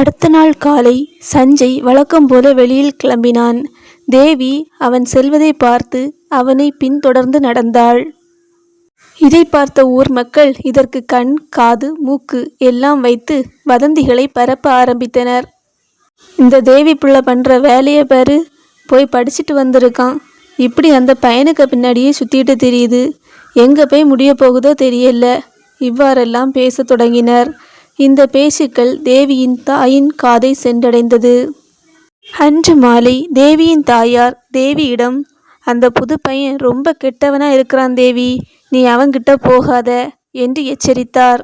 அடுத்த நாள் காலை சஞ்சய் வழக்கம் போல வெளியில் கிளம்பினான். தேவி அவன் செல்வதை பார்த்து அவனை பின்தொடர்ந்து நடந்தாள். இதை பார்த்த ஊர் மக்கள் இதற்கு கண் காது மூக்கு எல்லாம் வைத்து வதந்திகளை பரப்ப ஆரம்பித்தனர். இந்த தேவி புள்ள பண்ற வேலையை பாரு போய் படிச்சுட்டு வந்திருக்கான். இப்படி அந்த பையனுக்கு பின்னாடியே சுத்திட்டு தெரியுது. எங்க போய் முடிய போகுதோ தெரியல. இவ்வாறெல்லாம் பேசத் தொடங்கினர். இந்த பேச்சுக்கள் தேவியின் தாயின் காதை சென்றடைந்தது. அன்று மாலை தேவியின் தாயார் தேவியிடம் அந்த புது பையன் ரொம்ப கெட்டவனா இருக்கிறான் தேவி நீ அவன்கிட்ட போகாத என்று எச்சரித்தார்.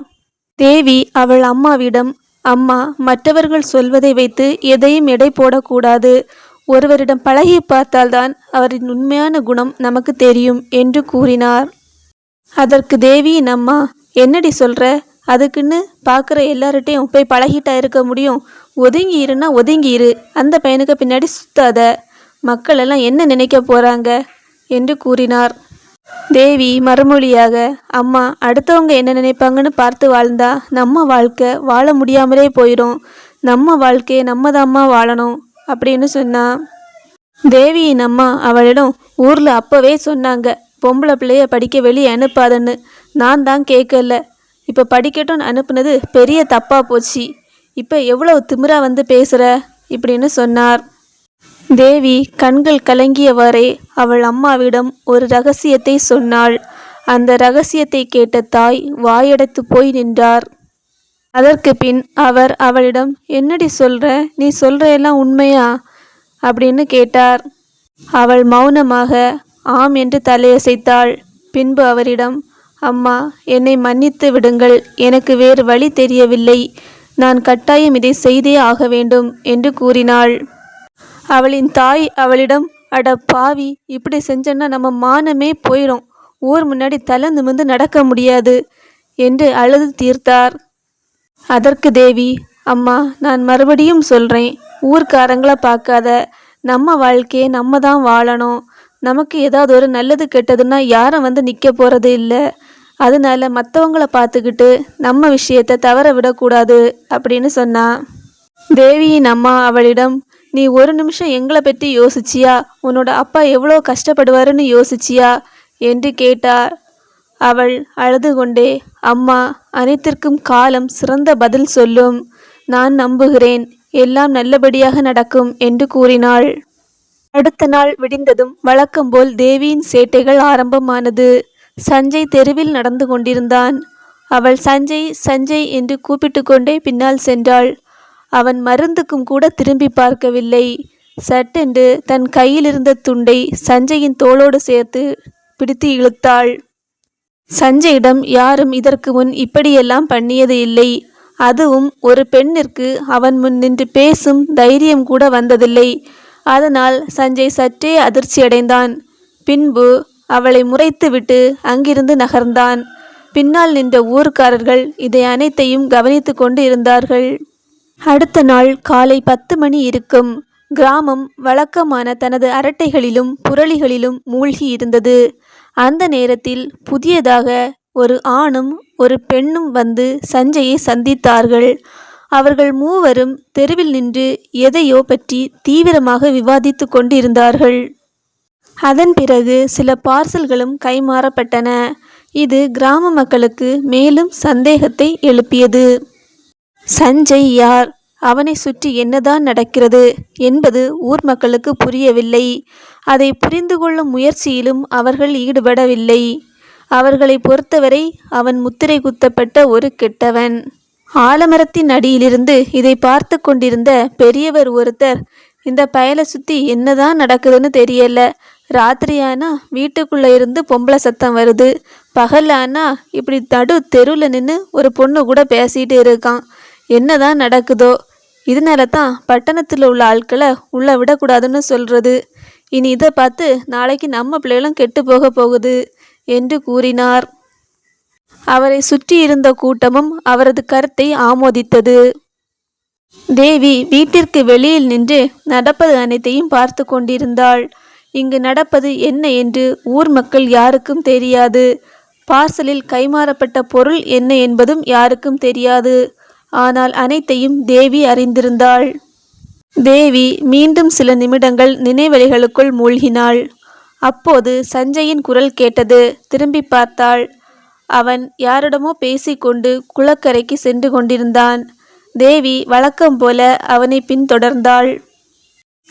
தேவி அவள் அம்மாவிடம் அம்மா மற்றவர்கள் சொல்வதை வைத்து எதையும் எடை போடக்கூடாது. ஒருவரிடம் பழகி பார்த்தால்தான் அவரின் உண்மையான குணம் நமக்கு தெரியும் என்று கூறினார். அதற்கு தேவியின் அம்மா என்னடி சொல்ற? அதுக்குன்னு பார்க்குற எல்லார்கிட்டையும் போய் பழகிட்டா இருக்க முடியும். ஒதுங்கி இருன்னா ஒதுங்கி இரு. அந்த பையனுக்கு பின்னாடி சுத்தாத. மக்கள் எல்லாம் என்ன நினைக்க போறாங்க? என்று கூறினார். தேவி மறுமொழியாக அம்மா அடுத்தவங்க என்ன நினைப்பாங்கன்னு பார்த்து வாழ்ந்தா நம்ம வாழ்க்கை வாழ முடியாமலே போயிடும். நம்ம வாழ்க்கையை நம்ம தாம்மா வாழணும் அப்படின்னு சொன்னா. தேவியின் அம்மா அவளிடம் ஊரில் அப்போவே சொன்னாங்க பொம்பளை பிள்ளைய படிக்க வெளியே அனுப்பாதன்னு. நான் தான் கேட்கல இப்போ படிக்கட்டும்னு அனுப்புனது பெரிய தப்பாக போச்சு. இப்போ எவ்வளவு திமிரா வந்து பேசுகிற இப்படின்னு சொன்னார். தேவி கண்கள் கலங்கியவாறே அவள் அம்மாவிடம் ஒரு ரகசியத்தை சொன்னாள். அந்த ரகசியத்தை கேட்ட தாய் வாயடைத்து போய் நின்றார். அதற்கு பின் அவர் அவளிடம் என்னடி சொல்கிற நீ சொல்கிற எல்லாம் உண்மையா? அப்படின்னு கேட்டார். அவள் மௌனமாக ஆம் என்று தலையசைத்தாள். பின்பு அவரிடம் அம்மா என்னை மன்னித்து விடுங்கள். எனக்கு வேறு வழி தெரியவில்லை. நான் கட்டாயம் இதை செய்தே ஆக வேண்டும் என்று கூறினாள். அவளின் தாய் அவளிடம் அட பாவி இப்படி செஞ்சன்னா நம்ம மானமே போயிடும் ஊர் முன்னாடி தலை நிமிர்ந்து நடக்க முடியாது என்று அழுது தீர்த்தார். அதற்கு தேவி அம்மா நான் மறுபடியும் சொல்கிறேன் ஊர்க்காரங்களை பார்க்காத. நம்ம வாழ்க்கையை நம்ம தான் வாழணும். நமக்கு ஏதாவது ஒரு நல்லது கெட்டதுன்னா யாரும் வந்து நிற்க போகிறது இல்லை அதனால மற்றவங்கள பார்த்துக்கிட்டு நம்ம விஷயத்தை தவற விடக்கூடாது அப்படின்னு சொன்னா தேவியின் அம்மா அவளிடம் நீ ஒரு நிமிஷம் எங்களை பற்றி யோசிச்சியா? உன்னோட அப்பா எவ்வளோ கஷ்டப்படுவாருன்னு யோசிச்சியா? என்று கேட்டார் அவள் அழுது கொண்டே அம்மா அனைத்திற்கும் காலம் சிறந்த பதில் சொல்லும். நான் நம்புகிறேன். எல்லாம் நல்லபடியாக நடக்கும் என்று கூறினாள். அடுத்த நாள் விடிந்ததும் வழக்கம்போல் தேவியின் சேட்டைகள் ஆரம்பமானது. சஞ்சய் தெருவில் நடந்து கொண்டிருந்தான். அவள் சஞ்சய் சஞ்சய் என்று கூப்பிட்டு கொண்டே பின்னால் சென்றாள். அவன் மருந்துக்கும் கூட திரும்பி பார்க்கவில்லை. சட்டென்று தன் கையிலிருந்த துண்டை சஞ்சயின் தோளோடு சேர்த்து பிடித்து இழுத்தாள். சஞ்சயிடம் யாரும் இதற்கு முன் இப்படியெல்லாம் பண்ணியது இல்லை. அதுவும் ஒரு பெண்ணிற்கு அவன் முன் நின்று பேசும் தைரியம் கூட வந்ததில்லை. அதனால் சஞ்சய் சற்றே அதிர்ச்சியடைந்தான். பின்பு அவளை முறைத்துவிட்டு அங்கிருந்து நகர்ந்தான். பின்னால் நின்ற ஊர்க்காரர்கள் இதை அனைத்தையும் கவனித்து கொண்டு இருந்தார்கள் அடுத்த நாள் காலை பத்து மணி இருக்கும். கிராமம் வழக்கமான தனது அரட்டைகளிலும் புரளிகளிலும் மூழ்கி இருந்தது. அந்த நேரத்தில் புதியதாக ஒரு ஆணும் ஒரு பெண்ணும் வந்து சஞ்சயை சந்தித்தார்கள். அவர்கள் மூவரும் தெருவில் நின்று எதையோ பற்றி தீவிரமாக விவாதித்து கொண்டிருந்தார்கள். அதன் பிறகு சில பார்சல்களும் கைமாறப்பட்டன. இது கிராம மக்களுக்கு மேலும் சந்தேகத்தை எழுப்பியது. சஞ்சய் யார்? அவனை சுற்றி என்னதான் நடக்கிறது என்பது ஊர் மக்களுக்கு புரியவில்லை. அதை புரிந்து கொள்ளும் முயற்சியிலும் அவர்கள் ஈடுபடவில்லை. அவர்களை பொறுத்தவரை அவன் முத்திரை குத்தப்பட்ட ஒரு கெட்டவன். ஆலமரத்தின் அடியிலிருந்து இதை பார்த்து கொண்டிருந்த பெரியவர் ஒருத்தர் இந்த பயலை சுற்றி என்னதான் நடக்குதுன்னு தெரியல. ராத்திரியானா வீட்டுக்குள்ளே இருந்து பொம்பளை சத்தம் வருது. பகலானா இப்படி தடு தெருவில் நின்று ஒரு பொண்ணு கூட பேசிகிட்டு இருக்கான். என்னதான் நடக்குதோ? இதனால தான் பட்டணத்தில் உள்ள ஆட்களை உள்ளே விடக்கூடாதுன்னு சொல்கிறது இனி இதை பார்த்து நாளைக்கு நம்ம பிள்ளைகளும் கெட்டு போக போகுது என்று கூறினார். அவரை சுற்றி இருந்த கூட்டமும் அவரது கருத்தை ஆமோதித்தது. தேவி வீட்டிற்கு வெளியில் நின்று நடப்பது அனைத்தையும் பார்த்து கொண்டிருந்தாள். இங்கு நடப்பது என்ன என்று ஊர் மக்கள் யாருக்கும் தெரியாது. பார்சலில் கைமாறப்பட்ட பொருள் என்ன என்பதும் யாருக்கும் தெரியாது. ஆனால் அனைத்தையும் தேவி அறிந்திருந்தாள். தேவி மீண்டும் சில நிமிடங்கள் நினைவலைகளுக்குள் மூழ்கினாள். அப்போது சஞ்சயின் குரல் கேட்டது. திரும்பி பார்த்தாள். அவன் யாரிடமோ பேசிக்கொண்டு குளக்கரைக்கு சென்று கொண்டிருந்தான். தேவி வழக்கம் போல அவனை பின்தொடர்ந்தாள்.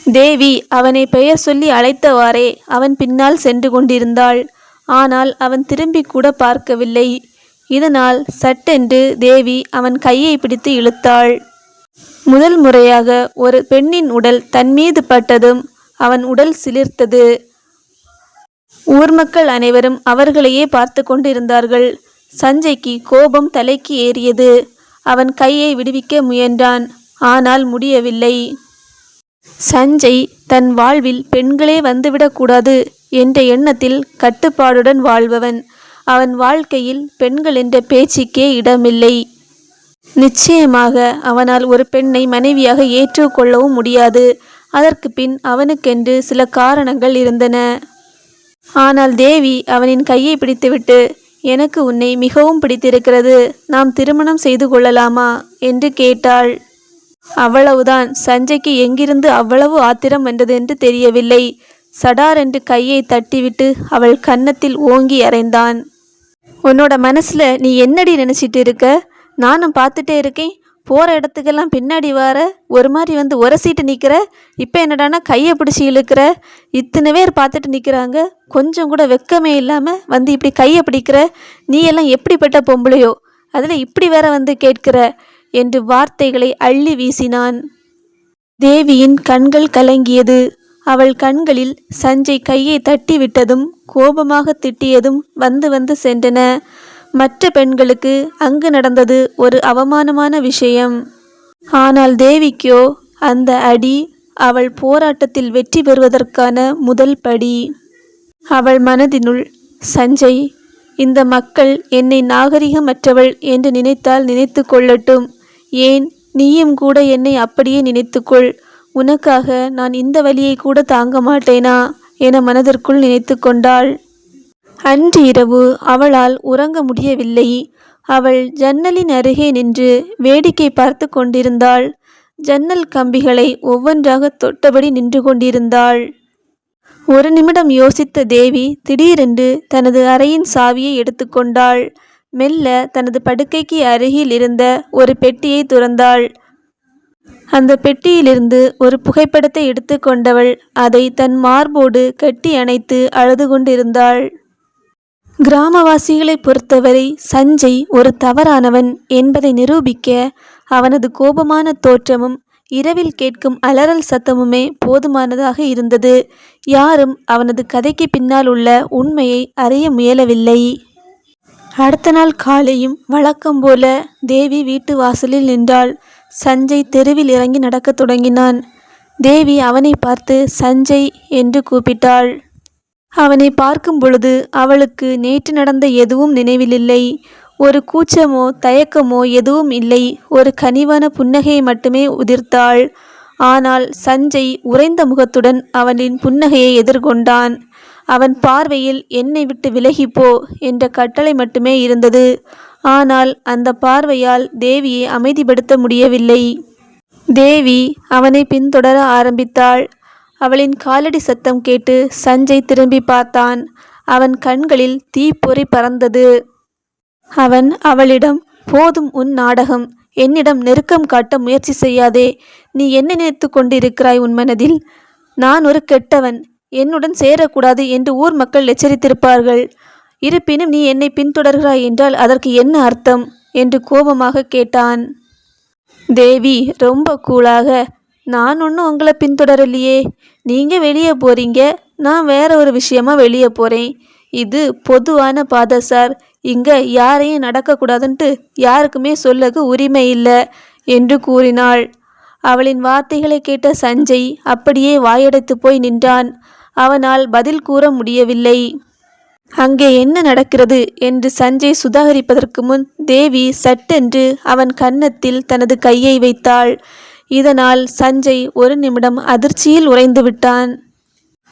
தேவி அவனை பெயர் சொல்லி அழைத்தவாறே அவன் பின்னால் சென்று கொண்டிருந்தாள். ஆனால் அவன் திரும்பி கூட பார்க்கவில்லை. இதனால் சட்டென்று தேவி அவன் கையை பிடித்து இழுத்தாள். முதல் முறையாக ஒரு பெண்ணின் உடல் தன் மீது பட்டதும் அவன் உடல் சிலிர்த்தது. ஊர் மக்கள் அனைவரும் அவர்களையே பார்த்து கொண்டிருந்தார்கள். சஞ்சய்க்கு கோபம் தலைக்கு ஏறியது. அவன் கையை விடுவிக்க முயன்றான். ஆனால் முடியவில்லை. சஞ்சய் தன் வாழ்வில் பெண்களே வந்துவிடக்கூடாது என்ற எண்ணத்தில் கட்டுப்பாடுடன் வாழ்பவன். அவன் வாழ்க்கையில் பெண்கள் என்ற பேச்சுக்கே இடமில்லை. நிச்சயமாக அவனால் ஒரு பெண்ணை மனைவியாக ஏற்றுக்கொள்ளவும் முடியாது. அதற்கு பின் அவனுக்கென்று சில காரணங்கள் இருந்தன. ஆனால் தேவி அவனின் கையை பிடித்துவிட்டு எனக்கு உன்னை மிகவும் பிடித்திருக்கிறது. நாம் திருமணம் செய்து கொள்ளலாமா? என்று கேட்டாள். அவ்வளவுதான். சஞ்சய்க்கு எங்கிருந்து அவ்வளவு ஆத்திரம் வந்தது என்று தெரியவில்லை. சடார் என்று கையை தட்டிவிட்டு அவள் கன்னத்தில் ஓங்கி அறைந்தான். உன்னோட மனசுல நீ என்னடி நினைச்சிட்டு இருக்க? நானும் பார்த்துட்டே இருக்கேன். போகிற இடத்துக்கெல்லாம் பின்னாடி வர. ஒரு மாதிரி வந்து உரசிட்டு நிற்கிற இப்போ என்னடானா கையை பிடிச்சி இழுக்கிற. இத்தனை பேர் பார்த்துட்டு நிற்கிறாங்க கொஞ்சம் கூட வெக்கமே இல்லாமல் வந்து இப்படி கையை பிடிக்கிற. நீ எல்லாம் எப்படிப்பட்ட பொம்பளையோ? அதில் இப்படி வேற வந்து கேட்கிற. என்று வார்த்தைகளை அள்ளி வீசினான். தேவியின் கண்கள் கலங்கியது. அவள் கண்களில் சஞ்சய் கையை தட்டி விட்டதும் கோபமாக திட்டியதும் வந்து வந்து சென்றன. மற்ற பெண்களுக்கு அங்கு நடந்தது ஒரு அவமானமான விஷயம். ஆனால் தேவிக்கோ அந்த அடி அவள் போராட்டத்தில் வெற்றி பெறுவதற்கான முதல் படி. அவள் மனதினுள் சஞ்சய் இந்த மக்கள் என்னை நாகரிகமற்றவள் என்று நினைத்தால் நினைத்து கொள்ளட்டும். ஏன் நீயும் கூட என்னை அப்படியே நினைத்துக்கொள். உனக்காக நான் இந்த வழியை கூட தாங்க மாட்டேனா? என மனதிற்குள் நினைத்து கொண்டாள். அன்று இரவு அவளால் உறங்க முடியவில்லை. அவள் ஜன்னலின் அருகே நின்று வேடிக்கை பார்த்து கொண்டிருந்தாள். ஜன்னல் கம்பிகளை ஒவ்வொன்றாக தொட்டபடி நின்று கொண்டிருந்தாள். ஒரு நிமிடம் யோசித்த தேவி திடீரென்று தனது அறையின் சாவியை எடுத்துக்கொண்டாள் மெல்ல தனது படுக்கைக்கு அருகில் இருந்த ஒரு பெட்டியை துறந்தாள். அந்த பெட்டியிலிருந்து ஒரு புகைப்படத்தை எடுத்துக்கொண்டவள் அதை தன் மார்போடு கட்டி அணைத்து அழுது கொண்டிருந்தாள். கிராமவாசிகளை பொறுத்தவரை சஞ்சய் ஒரு தவறானவன் என்பதை நிரூபிக்க அவனது கோபமான தோற்றமும் இரவில் கேட்கும் அலறல் சத்தமுமே போதுமானதாக இருந்தது. யாரும் அவனது கதைக்கு பின்னால் உள்ள உண்மையை அறிய முயலவில்லை. அடுத்த நாள் காலையும் வழக்கம் போல தேவி வீட்டு வாசலில் நின்றாள். சஞ்சய் தெருவில் இறங்கி நடக்கத் தொடங்கினான். தேவி அவனை பார்த்து சஞ்சய் என்று கூப்பிட்டாள். அவனை பார்க்கும் பொழுது அவளுக்கு நேற்று நடந்த எதுவும் நினைவிலில்லை. ஒரு கூச்சமோ தயக்கமோ எதுவும் இல்லை. ஒரு கனிவான புன்னகையை மட்டுமே உதிர்த்தாள். ஆனால் சஞ்சய் உறைந்த முகத்துடன் அவனின் புன்னகையை எதிர்கொண்டான். அவன் பார்வையில் என்னை விட்டு விலகிப்போ என்ற கட்டளை மட்டுமே இருந்தது. ஆனால் அந்த பார்வையால் தேவியை அமைதிப்படுத்த முடியவில்லை. தேவி அவனை பின்தொடர ஆரம்பித்தாள். அவளின் காலடி சத்தம் கேட்டு சஞ்சய் திரும்பி பார்த்தான். அவன் கண்களில் தீப்பொறி பறந்தது. அவன் அவளிடம் போதும் உன் நாடகம். என்னிடம் நெருக்கம் காட்ட முயற்சி செய்யாதே. நீ என்ன நினைத்து கொண்டிருக்கிறாய் உன் மனதில்? நான் ஒரு கெட்டவன். என்னுடன் சேரக்கூடாது என்று ஊர் மக்கள் எச்சரித்திருப்பார்கள். இருப்பினும் நீ என்னை பின்தொடர்கிறாய் என்றால் அதற்கு என்ன அர்த்தம்? என்று கோபமாக கேட்டான். தேவி ரொம்ப கூலாக. நான் ஒன்றும் உங்களை பின்தொடரலையே. நீங்கள் வெளியே போகிறீங்க நான் வேற ஒரு விஷயமா வெளியே போகிறேன் இது பொதுவான பாதை சார். இங்கே யாரையும் நடக்கக்கூடாதுன்ட்டு யாருக்குமே சொல்லக்கு உரிமை இல்லை என்று கூறினாள். அவளின் வார்த்தைகளை கேட்ட சஞ்சய் அப்படியே வாயடைத்து போய் நின்றான். அவனால் பதில் கூற முடியவில்லை. அங்கே என்ன நடக்கிறது? என்று சஞ்சய் சுதாகரிப்பதற்கு முன் தேவி சட்டென்று அவன் கன்னத்தில் தனது கையை வைத்தாள். இதனால் சஞ்சய் ஒரு நிமிடம் அதிர்ச்சியில் உறைந்து விட்டான்.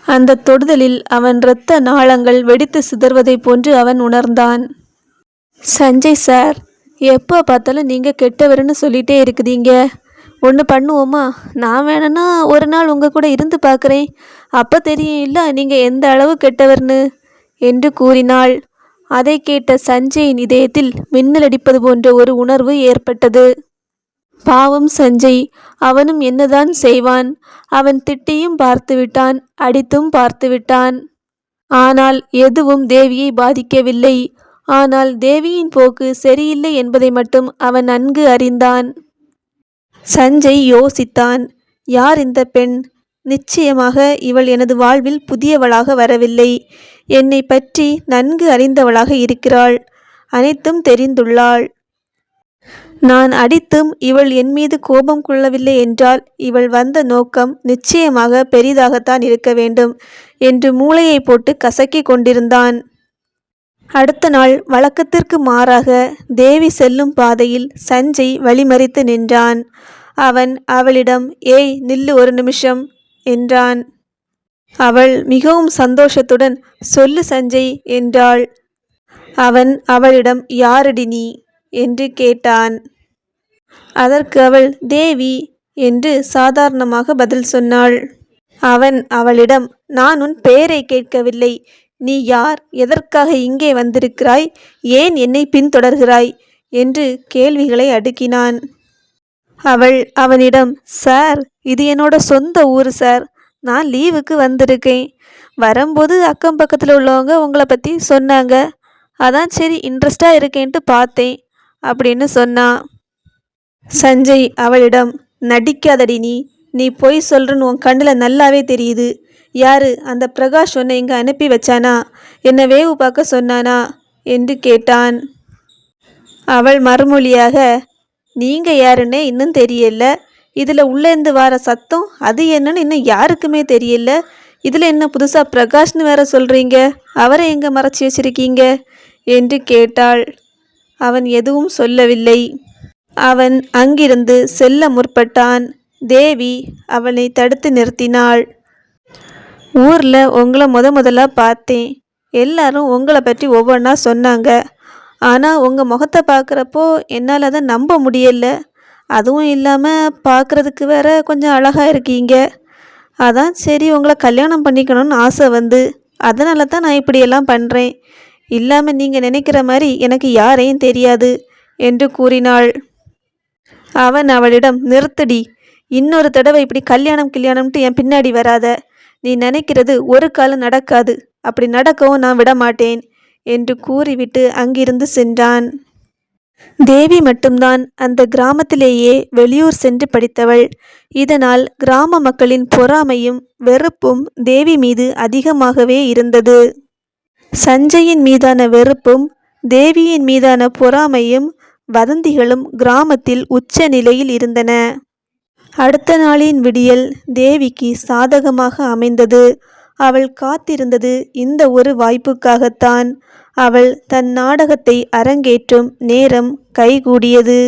அந்த தொடுதலில் அவன் இரத்த நாளங்கள் வெடித்து சிதறுவதைப் போன்று அவன் உணர்ந்தான். சஞ்சய் சார் எப்போ பார்த்தாலும் நீங்கள் கெட்டவர்னு சொல்லிட்டே இருக்குதீங்க. ஒன்று பண்ணுவோமா? நான் வேணும்னா ஒரு நாள் உங்கள் கூட இருந்து பார்க்குறேன் அப்போ தெரியும் இல்லை நீங்கள் எந்த அளவு கெட்டவர்னு? என்று கூறினாள். அதை கேட்ட சஞ்சயின் இதயத்தில் மின்னல் அடிப்பது போன்ற ஒரு உணர்வு ஏற்பட்டது. பாவம் சஞ்சய். அவனும் என்னதான் செய்வான்? அவன் திட்டியும் பார்த்து விட்டான் அடித்தும் பார்த்துவிட்டான் ஆனால் எதுவும் தேவியை பாதிக்கவில்லை. ஆனால் தேவியின் போக்கு சரியில்லை என்பதை மட்டும் அவன் நன்கு அறிந்தான். சஞ்சய் யோசித்தான். யார் இந்த பெண்? நிச்சயமாக இவள் எனது வாழ்வில் புதியவளாக வரவில்லை. என்னை பற்றி நன்கு அறிந்தவளாக இருக்கிறாள். அனைத்தும் தெரிந்துள்ளாள். நான் அடித்தும் இவள் என் மீது கோபம் கொள்ளவில்லை என்றால் இவள் வந்த நோக்கம் நிச்சயமாக பெரிதாகத்தான் இருக்க வேண்டும் என்று மூளையை போட்டு கசக்கிக் கொண்டிருந்தான். அடுத்த நாள் வழக்கத்திற்கு மாறாக தேவி செல்லும் பாதையில் சஞ்சய் வழிமறித்து நின்றான். அவன் அவளிடம் ஏய் நில்லு ஒரு நிமிஷம் என்றான். அவள் மிகவும் சந்தோஷத்துடன் சொல்லு சஞ்சய் என்றாள். அவன் அவளிடம் யாரடி நீ? என்று கேட்டான். அதற்கு அவள் தேவி என்று சாதாரணமாக பதில் சொன்னாள். அவன் அவளிடம் நான் உன் பெயரை கேட்கவில்லை. நீ யார்? எதற்காக இங்கே வந்திருக்கிறாய்? ஏன் என்னை பின்தொடர்கிறாய்? என்று கேள்விகளை அடுக்கினான். அவள் அவனிடம் சார் இது என்னோட சொந்த ஊர் சார். நான் லீவுக்கு வந்திருக்கேன். வரும்போது அக்கம் பக்கத்தில் உள்ளவங்க உங்களை பற்றி சொன்னாங்க. அதான் சரி இன்ட்ரெஸ்டாக இருக்கேன்ட்டு பார்த்தேன் அப்படின்னு சொன்னான் சஞ்சய் அவளிடம் நடிக்காதடி நீ. நீ பொய் சொல்கிறன்னு உன் கண்ணில் நல்லாவே தெரியுது. யாரு? அந்த பிரகாஷ் உன்னை இங்கே அனுப்பி வச்சானா? என்னை வேவு பார்க்க சொன்னானா? என்று கேட்டான். அவள் மறுமொழியாக நீங்கள் யாருன்னே இன்னும் தெரியல. இதில் உள்ளேருந்து வர சத்தம் அது என்னன்னு இன்னும் யாருக்குமே தெரியல. இதில் என்ன புதுசாக பிரகாஷ்னு வேற சொல்கிறீங்க அவரை எங்கே மறைச்சி வச்சிருக்கீங்க? என்று கேட்டாள். அவன் எதுவும் சொல்லவில்லை. அவன் அங்கிருந்து செல்ல முற்பட்டான். தேவி அவனை தடுத்து நிறுத்தினாள். ஊரில் உங்களை முத முதல்ல பார்த்தேன். எல்லாரும் உங்களை பற்றி ஒவ்வொன்றா சொன்னாங்க. ஆனால் உங்கள் முகத்தை பார்க்குறப்போ என்னால் அதை நம்ப முடியல. அதுவும் இல்லாமல் பார்க்குறதுக்கு வேற கொஞ்சம் அழகாக இருக்கீங்க. அதான் சரி உங்களை கல்யாணம் பண்ணிக்கணும்னு ஆசை வந்து. அதனால தான் நான் இப்படியெல்லாம் பண்ணுறேன் இல்லாமல் நீங்கள் நினைக்கிற மாதிரி எனக்கு யாரையும் தெரியாது என்று கூறினாள். அவன் அவளிடம் நிறுத்தடி. இன்னொரு தடவை இப்படி கல்யாணம் கல்யாணம்ட்டு என் பின்னாடி வராத. நீ நினைக்கிறது ஒரு காலம் நடக்காது. அப்படி நடக்கவும் நான் விடமாட்டேன் என்று கூறிவிட்டு அங்கிருந்து சென்றான். தேவி மட்டும்தான் அந்த கிராமத்திலேயே வெளியூர் சென்று படித்தவள். இதனால் கிராம மக்களின் பொறாமையும் வெறுப்பும் தேவி மீது அதிகமாகவே இருந்தது. சஞ்சயின் மீதான வெறுப்பும் தேவியின் மீதான பொறாமையும் வதந்திகளும் கிராமத்தில் உச்ச நிலையில் இருந்தன. அடுத்த நாளின் விடியல் தேவிக்கு சாதகமாக அமைந்தது. அவள் காத்திருந்தது இந்த ஒரு வாய்ப்புக்காகத்தான். அவள் தன் நாடகத்தை அரங்கேற்றும் நேரம் கைகூடியது.